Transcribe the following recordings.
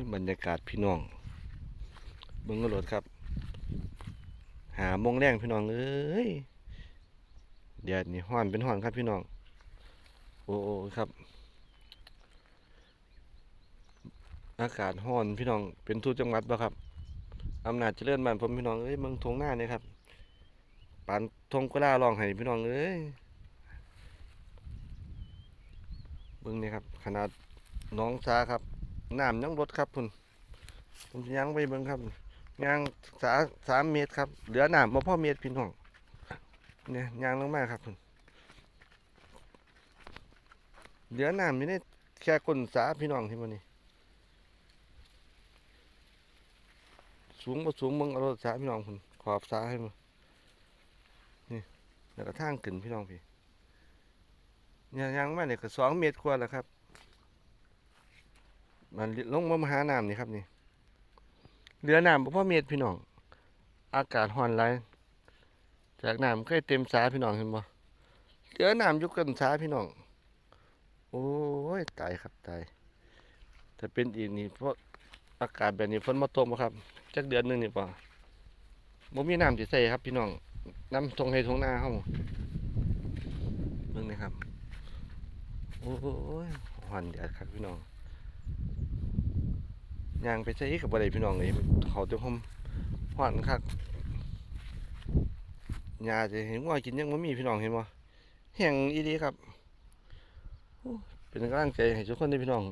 ยบรรยากาศพี่น้องเบิ่งกระโดดครับ หามงแรงพี่น้องเอ้ยเดี๋ยวนี่ห้อนเป็นห้อนครับพี่น้อง โอ้โอครับ อากาศห้อนพี่น้องเป็นทุกจังหวัดบ่ครับอำนาจเจริญบ้านผมพี่น้องเอ้ยเมืองทงหน้าเนี่ยครับปานทงกล้าร้องให้พี่น้องเอ้ยเบิ่งนี่ครับ ขนาดน้องสาครับ น้ำยังลดครับพุ่นผมยังไปเบิ่งครับยางสาสามเมตรครับ เหลือน้ำมาพ่อเมตรพี่น้องเนี่ยยางลงมาครับพุ่นเหลือน้ำอยู่ในแค่ก้นสาพี่น้องที่มันนี่สูงบ่สูงมึงเอารถสาพี่น้องพุ่นขอบสาให้มานี่แล้วก็ทางขึ้นพี่น้องพี่เนี่ยยังมาเนี่ยก็สองเมตรกว่าแล้วครับ มันลงมาหาน้ำนี่ครับนี่เหลือน้ำบ่พอเมตรพี่น้อง อากาศร้อนหลายจากน้ำเคยเต็มสาพี่น้องเห็นบ่เหลือน้ำยู่กันสาพี่น้อง โอ้ยตายครับตายถ้าเป็นอีกนี่เพราะอากาศแบบนี้ฝนมาตกบ่ครับจักเดือนหนึงนี่ป่ะบ่มีน้ำสิใส่ครับ พี่น้องน้ำทงให้ทงหน้าเฮาเบิ่งนะครับ โอ้ยหวันแดดครับพี่น้อง ย่างไปใส่กับบ่ไดพี่น้องเลยเขาจะห่มหวันคักหญ้าจะเห็นว่ากินยังบ่มีพี่น้องเห็นบ่แห้งอีหลีครับเป็นกำลังใจให้ทุกคนเด้พี่น้อง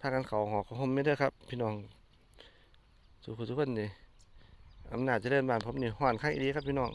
พากันเขาหอเขาห่มไม่ได้ครับ พี่น้องสุขทุกคนนี่อำนาจจะเจริญบ้านผมนี่ห้อนไข่ดีครับพี่น้อง